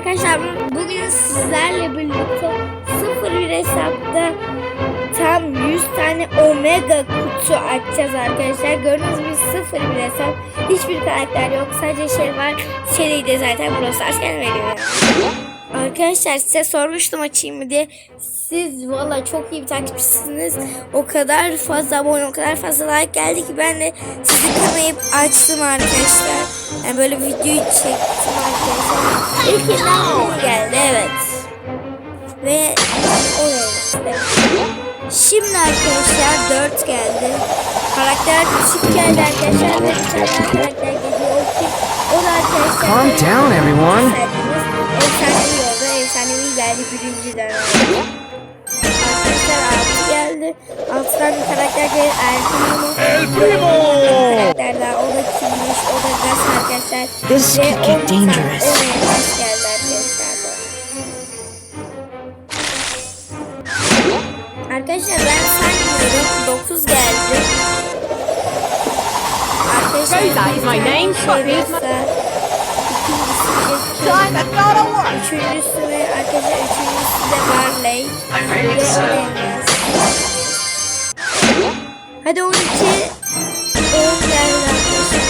arkadaşlar bugün sizlerle birlikte sıfır bir hesapta tam 100 tane omega kutu açacağız arkadaşlar. Gördüğünüz gibi sıfır bir hesap. Hiçbir karakter yok. Sadece şey var. Seri de zaten burası aşken veriyor. Arkadaşlar size sormuştum açayım mı diye. Siz valla çok iyi bir takipçisiniz. O kadar fazla abone, o kadar fazla like geldi ki ben de sizi kınayıp açtım arkadaşlar. Yani böyle videoyu çektim arkadaşlar. İlkinden bu geldi evet. Ve işte. Şimdi arkadaşlar 4 geldi. Karakter küçük geldi arkadaşlar. Ve bir tane karakter geliyor. O kim? O da arkadaşlar. Calm down, everyone. Efsanevi efsanevi oldu. Efsanevi geldi birinciden. Arkadaşlar 6 geldi. 6'dan bir karakter geldi. El Primo. El Primo. Karakter daha. O da kimmiş? O da Gas arkadaşlar. This Ve could get 10 tane dangerous. Oraya Gas geldi arkadaşlar. Arkadaşlar ben saymıyorum. 9 geldi. Arkadaşlar Rosa is my name. Üçüncüsü ve arkadaşlar üçüncüsü de Barley. Ve Olenmez. Hadi 12. 10 geldi arkadaşlar.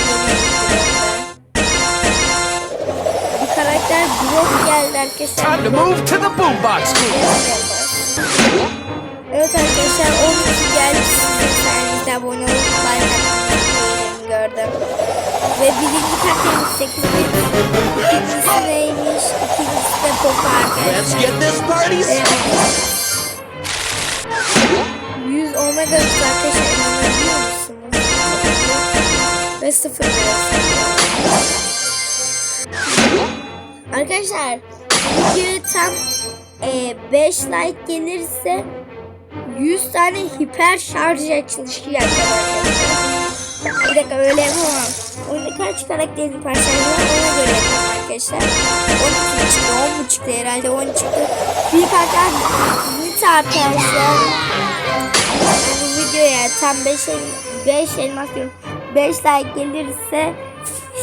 Bir karakter Brock geldi arkadaşlar. Time to move to the boombox. Evet arkadaşlar 12 geldi. Sizin sayenizde abone olup like gördüm. Ve birinci karakterimiz 8 bit. İkincisi neymiş? İkincisi de Poco Let's arkadaşlar. get this party started. 100 omega kutu arkadaşlar? 0 Arkadaşlar videoya tam 5 like gelirse 100 tane hiper şarj açılışı yapacağım. Bir dakika öyle yapamam. Oyunda kaç karakterin hiper şarjı var ona göre yapalım arkadaşlar. 12 mi çıktı 10 mu çıktı herhalde 10 çıktı. Bir karakter Nita arkadaşlar. Bu videoya tam 5 el, 5 elmas diyorum. 5 like gelirse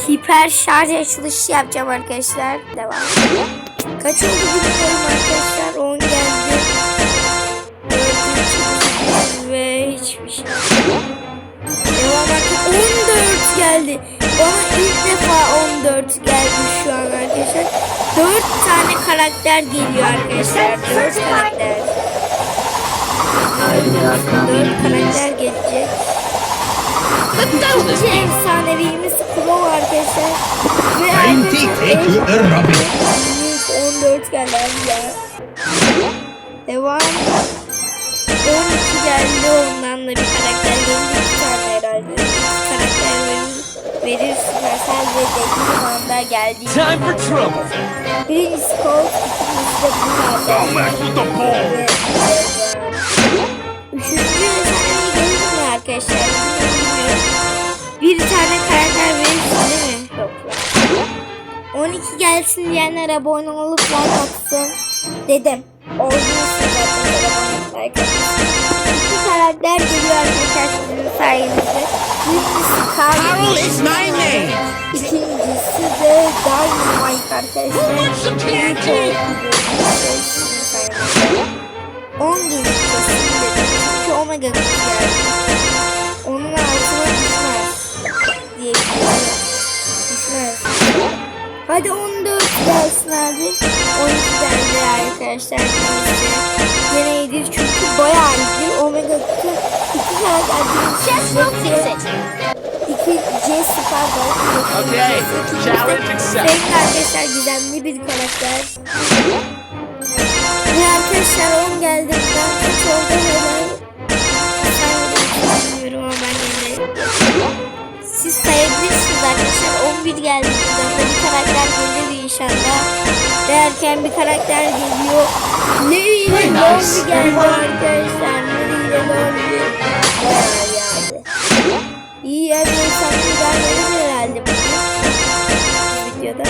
hiper şarj açılışı yapacağım arkadaşlar. Devam. Kaç oldu bilmiyorum arkadaşlar. 10 geldi. 4 ve hiçbir şey. Devam arkadaşlar. 14 geldi. Bana ilk defa 14 geldi şu an arkadaşlar. 4 tane karakter geliyor arkadaşlar. 4 karakter. 4 karakter gelecek. İkinci efsanevimiz Crow arkadaşlar. Ve büyük 14 geldi abi ya. Devam. 12 geldi ondan da bir karakter geldi. Bir tane herhalde. Bir karakter verir. Verir Supercell ve dediğim anda geldi. Time for trouble. Birincisi Colt, ikincisi de bu Don't mess with the ball. Ve Üçüncü 12 gelsin diyenler abone olup like atsın dedim. Abone olup like. İki karakter geliyor arkadaşlar sizin sayenizde. Birincisi Carl. is my name. İkincisi de Dynamite arkadaşlar. Hadi 14 gelsin abi. 12 geldi arkadaşlar. Yine iyidir çünkü bayağı iyidir. Omega kutu iki karakter. Just will fix it. İki Jesse pardon. Okay, challenge accepted. Arkadaşlar gizemli bir karakter. Ve arkadaşlar 10 geldi. Ben kaç oldu hemen. Ben bilmiyorum ama ben yine. Siz sayabilirsiniz arkadaşlar. 11 geldi. İnşallah. Derken bir karakter geliyor. Lordy nice. geldi arkadaşlar. Lordy. Bayağı yani. İyi yani insanları vermelidir herhalde. Bu videoda.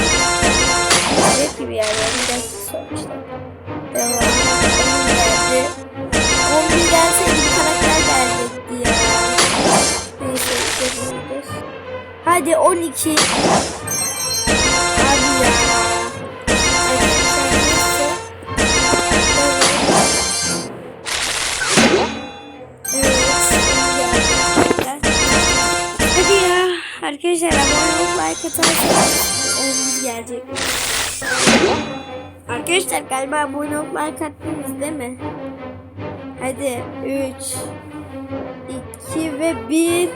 Ne gibi yani? Biraz sormuşlar. Devam. 10 geldi. 11 gelseydi bir karakter gelecekti ya. Neyse. Hadi 12. Arkadaşlar abone olup like atarsanız oyunumuz gelecek. Arkadaşlar galiba abone olup like attınız değil mi? Hadi 3 2 ve 1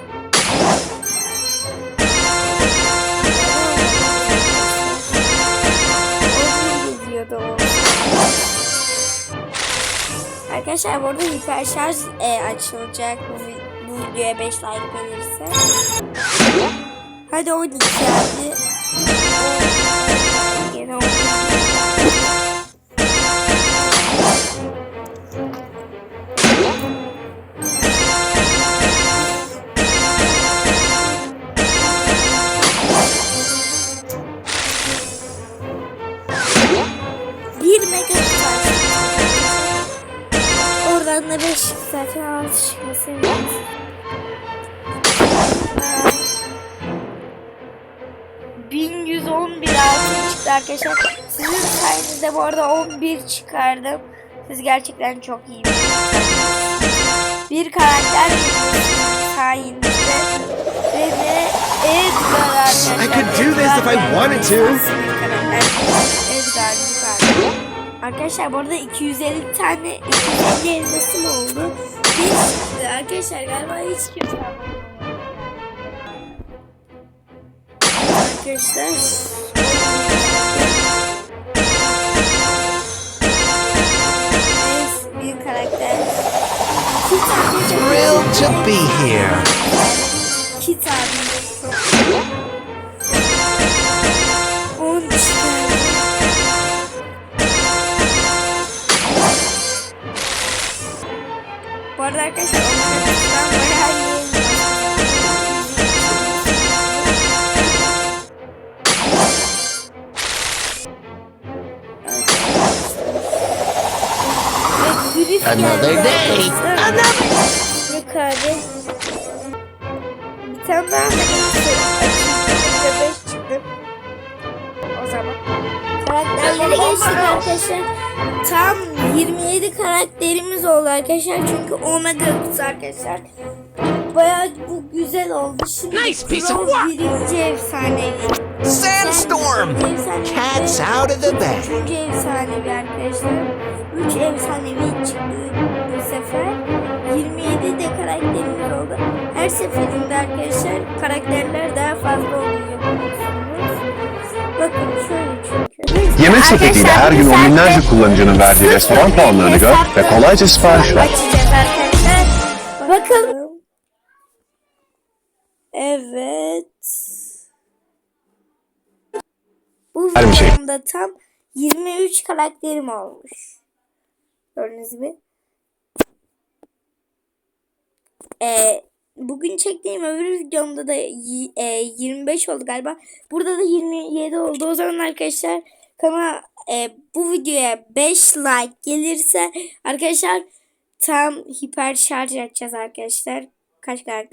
gidiyordu o. Arkadaşlar bu arada hiper şarj e, açılacak bu, bu videoya 5 like gelirse. Hadi 12 hadi. Yine 12. Bir mega. Oradan da 5 zaten 6 çıkması. 1111 altın çıktı arkadaşlar. Sizin sayenizde bu arada 11 çıkardım. Siz gerçekten çok iyi bir karakter sayenizde. Ve de Edgar arkadaşlar. I could do this if I wanted to. Edgar. Arkadaşlar bu arada 250 tane 250 elması mı oldu? Hiç arkadaşlar galiba hiç kimse Arkadaşlar bir karakter. Thrilled to be here. Kit abi. On çıkardı. Bu arada arkadaşlar onların bayağı iyi. Griff Another geldi day. arkadaşlar. Yukarı. Bir tane daha. Beş çıktı. O zaman. Karakterleri geçtik arkadaşlar. Tam 27 karakterimiz oldu arkadaşlar. Çünkü Omega kutusu arkadaşlar. Bayağı bu güzel oldu. Şimdi Nice piece of work. birinci efsanevi. Sandstorm. Cat's out of the bag. Üçüncü efsanevi arkadaşlar. Üç efsanevi çıktı bu sefer. 27 de karakterimiz oldu. Her seferinde arkadaşlar karakterler daha fazla oluyor. Bakın şöyle çünkü. Yemek sepetiyle her gün on binlerce kullanıcının verdiği restoran puanlarını gör ve kolayca sipariş ver. Bakalım. Evet. Bu şey. videomda tam 23 karakterim olmuş. Gördüğünüz gibi. Ee, bugün çektiğim öbür videomda da e, 25 oldu galiba. Burada da 27 oldu. O zaman arkadaşlar kanala e, bu videoya 5 like gelirse arkadaşlar tam hiper şarj açacağız arkadaşlar. Kaç karakter?